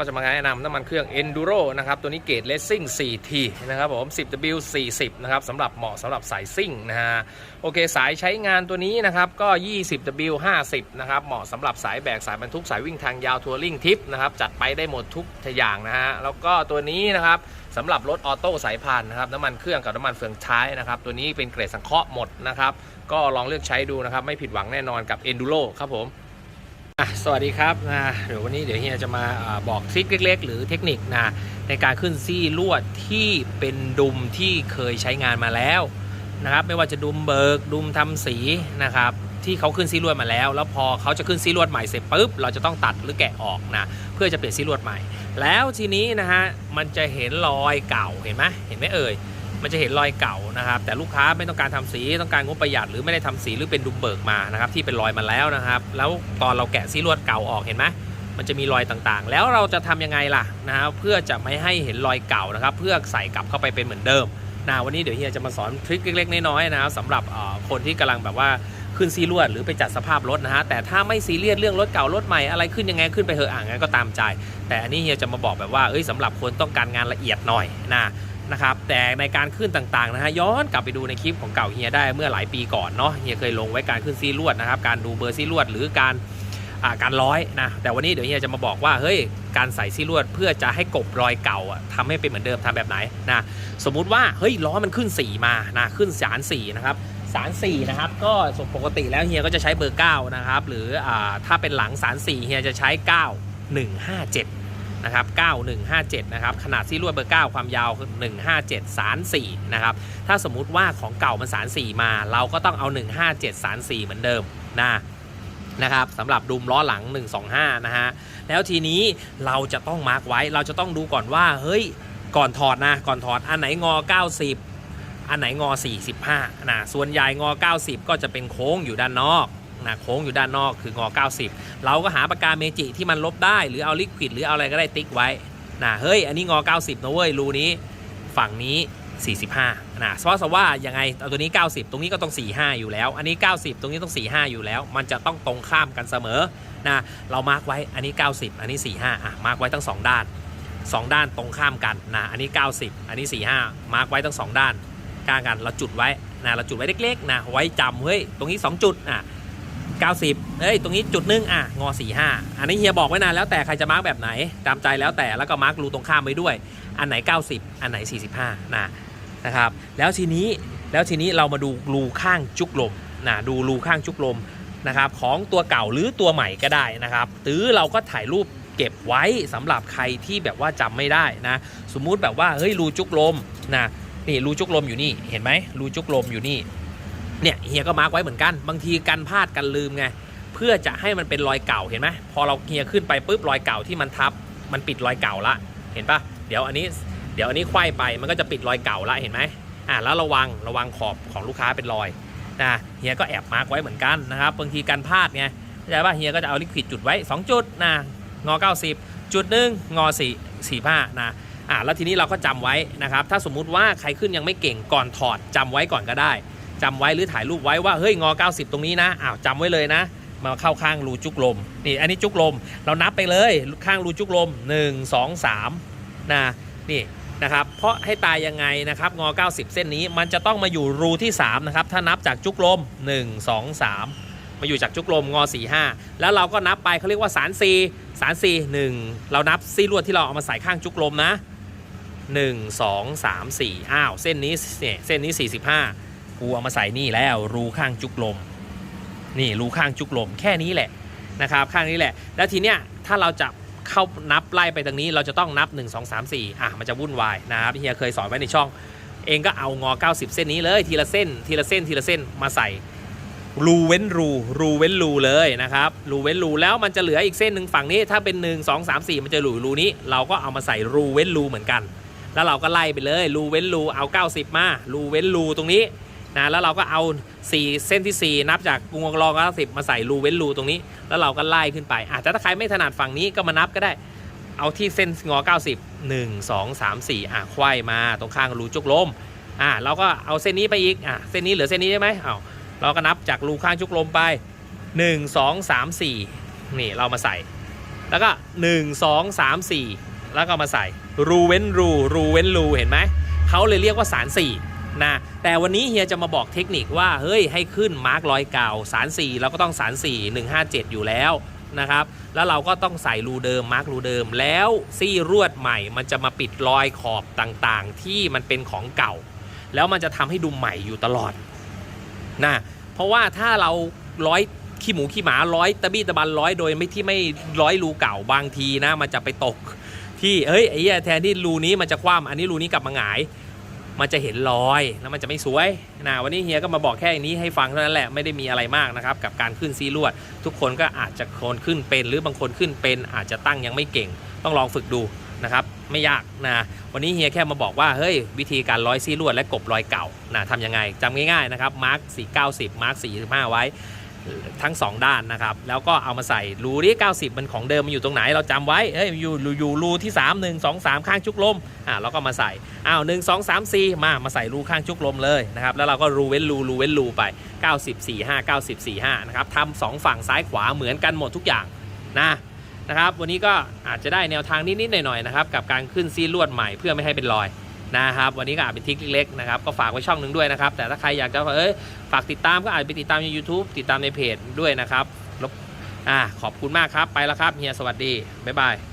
ก็จะมาแนะนำน้ำมันเครื่อง Enduro นะครับ ตัวนี้เกรด Racing 4T นะครับผม 10W 40 นะครับสำหรับเหมาะสำหรับสายซิ่งนะฮะ โอเค สายใช้งานตัวนี้นะครับ ก็ 20W 50 นะครับ เหมาะสำหรับสายแบก สายบรรทุก สายวิ่งทางยาว ทัวริงทิปนะครับ จัดไปได้หมดทุกอย่างนะฮะ แล้วก็ตัวนี้นะครับสำหรับรถออโต้สายพานนะครับ น้ำมันเครื่องกับน้ำมันเฟืองท้ายนะครับ ตัวนี้เป็นเกรดสังเคราะห์หมดนะครับ ก็ลองเลือกใช้ดูนะครับ ไม่ผิดหวังแน่นอนกับ Enduro ครับผม อะสวัสดีครับนะเดี๋ยววันนี้เดี๋ยวเฮียจะมาอบอกทริคเล็ก ๆ หรือเทคนิคนะในการขึ้นซี่ลวดที่เป็นดุมที่เคยใช้งานมาแล้วนะครับไม่ว่าจะดุมเบิกดุมทำสีนะครับที่เขาขึ้นซี่ลวดมาแล้ว แล้วพอเขาจะขึ้นซี่ลวดใหม่เสร็จปุ๊บเราจะต้องตัดหรือแกะออกนะเพื่อจะเปลี่ยนซี่ลวดใหม่ แล้วทีนี้นะฮะมันจะเห็นรอยเก่าเห็นไหมเห็นไหมเอ่ย มันจะเห็นรอยเก่านะครับ แต่ลูกค้าไม่ต้องการทำสีต้องการงบประหยัดหรือไม่ได้ทำสีหรือเป็นดุมเบิกมานะครับที่เป็นรอยมาแล้วนะครับ แล้วตอนเราแกะซีลวดเก่าออกเห็นไหมมันจะมีรอยต่างๆ แล้วเราจะทำยังไงล่ะนะครับเพื่อจะไม่ให้เห็นรอยเก่านะครับ เพื่อใส่กลับเข้าไปเป็นเหมือนเดิมนะวันนี้เดี๋ยวเฮียจะมาสอนทริคเล็กๆน้อยๆนะครับสำหรับคนที่กำลังแบบว่าขึ้นซีลวดหรือไปจัดสภาพรถนะฮะแต่ถ้าไม่ซีเรียสเรื่องรถเก่ารถใหม่อะไรขึ้นยังไงขึ้นไปเถอะอ่างั้นก็ตามใจ แต่อันนี้เฮียจะมาบอกแบบว่าเอ้ยสำหรับคนต้องการงานละเอียดหน่อยนะ นะครับแต่ในการขึ้นต่างๆนะฮะย้อนกลับไปดูในคลิปของเก่าเฮียได้เมื่อหลายปีก่อนเนาะเฮียเคยลงไว้การขึ้นซีลวดนะครับการดูเบอร์ซีลวดหรือการการร้อยนะแต่วันนี้เดี๋ยวเฮียจะมาบอกว่าเฮ้ยการใส่ซีลวดเพื่อจะให้กบรอยเก่าอะทำให้เป็นเหมือนเดิมทำแบบไหนนะสมมุติว่าเฮ้ยล้อมันขึ้นสีมานะขึ้นสารสีนะครับสารสีนะครับก็ส่วนปกติแล้วเฮียก็จะใช้เบอร์9นะครับหรืออถ้าเป็นหลังสารสีเฮียจะใช้ 9157 นะครับ 9157 นะครับ ขนาดที่ลวดเบอร์ 9 ความยาว 157 สาร 4 นะครับ ถ้าสมมุติว่าของเก่ามันสาร 4 มา เราก็ต้องเอา 157 สาร 4 เหมือนเดิมนะนะครับสำหรับดุมล้อหลัง 125 นะฮะ แล้วทีนี้เราจะต้องมาร์กไว้ เราจะต้องดูก่อนว่า เฮ้ย ก่อนถอดนะ ก่อนถอด อันไหนงอ 90 อันไหนงอ 45 นะ ส่วนใหญ่งอ 90 ก็จะเป็นโค้งอยู่ด้านนอก นะโค้งอยู่ด้านนอกคืองอ 90 เราก็หาปากกาเมจิที่มันลบได้หรือเอาลิควิดหรือเอาอะไรก็ได้ติ๊กไว้นะเฮ้ย อันนี้งอ 90 นะเว้ยรูนี้ฝั่งนี้ 45นะเพราะว่ายังไงเอาตัวนี้ 90 ตรงนี้ก็ต้อง 45 อยู่แล้ว อันนี้ 90 ตรงนี้ต้อง 45 อยู่แล้ว มันจะต้องตรงข้ามกันเสมอนะเรามาร์กไว้อันนี้ 90 อันนี้ 45อะมาร์กไว้ทั้ง 2 ด้าน 2 ด้านตรงข้ามกันนะอันนี้ 90 อันนี้ 45 มาร์กไว้ทั้ง 2 ด้านกลางกันเราจุดไว้นะเราจุดไว้เล็กๆนะไว้จำเฮ้ยตรงนี้ 2 จุดอะ 90 เอ้ย ตรงนี้จุดหนึงอะ งอ 45 อันนี้เฮียบอกไว้นานแล้วแต่ใครจะมาร์กแบบไหน ตามใจแล้วแต่ แล้วก็มาร์กรูตรงข้ามไว้ด้วย อันไหน 90 อันไหน 45 นะ นะครับ แล้วทีนี้ แล้วทีนี้เรามาดูรูข้างจุกลม นะ ดูรูข้างจุกลม นะครับ ของตัวเก่าหรือตัวใหม่ก็ได้นะครับ หรือเราก็ถ่ายรูปเก็บไว้สำหรับใครที่แบบว่าจำไม่ได้นะ สมมุติแบบว่า เฮ้ย รูจุกลม นะ นี่รูจุกลมอยู่นี่ เห็นไหมรูจุกลมอยู่นี่ เนี่ยเฮียก็มาร์กไว้เหมือนกัน บางทีกันพลาดกันลืมไงเพื่อจะให้มันเป็นรอยเก่าเห็นไหมพอเราเฮียขึ้นไปปุ๊บรอยเก่าที่มันทับ มันปิดรอยเก่าละเห็นปะเดี๋ยวอันนี้เดี๋ยวอันนี้ควายไปมันก็จะปิดรอยเก่าละเห็นไหมอ่าแล้วระวังระวังขอบของลูกค้าเป็นรอยนะเฮียก็แอบมาร์กไว้เหมือนกันนะครับบางทีกันพลาดไงเข้าใจป่ะเฮียก็จะเอาลิควิดจุดไว้ 2 จุดนะงอ 90 จุดหนึ่งงอ4 45นะอ่าแล้วทีนี้เราก็จำไว้นะครับถ้าสมมุติว่าใครขึ้นยังไม่เก่งก่อนถอดจำไว้ก่อนก็ได้ จำไว้หรือถ่ายรูปไว้ว่าเฮ้ยงอ 90 ตรงนี้นะอ้าวจำไว้เลยนะ มาเข้าข้างรูจุกลมนี่อันนี้จุกลม เรานับไปเลยข้างรูจุกลม 1 2 3นะนี่นะครับเพราะให้ตายยังไงนะครับงอ 90 เส้นนี้มันจะต้องมาอยู่รูที่3นะครับถ้านับจากจุกลม 1 2 3 มาอยู่จากจุกลมงอ 4 5 แล้วเราก็นับไปเขาเรียกว่าสาร4สาร4 1 เรานับซี่ลวดที่เราเอามาใส่ข้างจุกลมนะ 1 2 3 4อ้าวเส้นนี้เนี่ยเส้นนี้ 45 กูเอามาใส่นี่แล้วรูข้างจุกลม นี่รูข้างจุกลมแค่นี้แหละนะครับ ข้างนี้แหละ แล้วทีเนี้ยถ้าเราจะเข้านับไล่ไปตรงนี้เราจะต้องนับ 1 2 3 4อะมันจะวุ่นวายนะครับเฮียเคยสอนไว้ในช่อง เองก็เอางอ 90 เส้นนี้เลยทีละเส้น ทีละเส้นทีละเส้นมาใส่รูเว้นรูรูเว้นรูเลยนะครับรูเว้นรูแล้วมันจะเหลืออีกเส้นหนึ่งฝั่งนี้ถ้าเป็น 1 2 3 4 มันจะหลุยรูนี้ เราก็เอามาใส่รูเว้นรูเหมือนกัน แล้วเราก็ไล่ไปเลยรูเว้นรูเอา 90 มารูเว้นรูตรงนี้ นะแล้วเราก็เอา 4 เส้นที่ 4 นับจากวงรอง90มาใส่รูเว้นรูตรงนี้ แล้วเราก็ไล่ขึ้นไปอะแต่ถ้าใครไม่ถนัดฝั่งนี้ก็มานับก็ได้ เอาที่เส้นงอ 90 1 2 3 4อะควายมาตรงข้างรูจุกลมอะเราก็เอาเส้นนี้ไปอีกอะเส้นนี้เหลือเส้นนี้ใช่ไหมเอาเราก็นับจากรูข้างจุกลมไป 1 2 3 4 นี่เรามาใส่ แล้วก็ 1 2 3 4 แล้วก็มาใส่รูเว้นรูรูเว้นรูเห็นไหมเขาเลยเรียกว่าสาร4 นะแต่วันนี้เฮียจะมาบอกเทคนิคว่าเฮ้ยให้ขึ้นมาร์กรอยเก่าสาร4เราก็ต้องสาร4 157 อยู่แล้วนะครับแล้วเราก็ต้องใส่รูเดิมมาร์กรูเดิมแล้วซี่รวดใหม่ มันจะมาปิดรอยขอบต่างๆ ที่มันเป็นของเก่า แล้วมันจะทำให้ดูใหม่อยู่ตลอดนะเพราะว่าถ้าเราร้อยขี้หมูขี้หมาร้อยตะบี้ตะบันร้อยโดยไม่ที่ไม่ร้อยรูเก่าบางทีนะมันจะไปตก ที่เฮ้ยไอ้แทนที่รูนี้มันจะคว่ำอันนี้รูนี้กลับมาหงาย มันจะเห็นรอยแล้วมันจะไม่สวยนะวันนี้เฮียก็มาบอกแค่นี้ให้ฟังเท่านั้นแหละไม่ได้มีอะไรมากนะครับกับการขึ้นซีลวด ทุกคนก็อาจจะคนขึ้นเป็นหรือบางคนขึ้นเป็น อาจจะตั้งยังไม่เก่ง ต้องลองฝึกดูนะครับไม่ยากนะวันนี้เฮียแค่มาบอกว่าเฮ้ยวิธีการร้อยซีลวดและกบรอยเก่านะทำยังไงจำง่ายๆนะครับมาร์ก490มาร์ก45 ไว้ ทั้ง 2 ด้านนะครับ แล้วก็เอามาใส่รูที่90 มันของเดิมมันอยู่ตรงไหนเราจำไว้เอ้ยอยู่อยู่รูที่ 3 1 2 3 ข้างจุกลมอ่าเราก็มาใส่อ้าว1 2 3 4มามาใส่รูข้างจุกลมเลยนะครับแล้วเราก็รูเว้นรูรูเว้นรูไป 90 45 90 45นะครับทำสองฝั่งซ้ายขวาเหมือนกันหมดทุกอย่างนะนะครับ วันนี้ก็อาจจะได้แนวทางนิดๆหน่อยๆนะครับกับการขึ้นซีลวดใหม่เพื่อไม่ให้เป็นรอย นะครับ วันนี้ก็อาจเป็นทิกเล็กๆนะครับก็ฝากไว้ช่องหนึ่งด้วยนะครับ แต่ถ้าใครอยากจะเอ้ยฝากติดตามก็อาจไปติดตามใน YouTube ติดตามในเพจด้วยนะครับแล้วอ่าขอบคุณมากครับไปแล้วครับเฮียสวัสดีบ๊ายบาย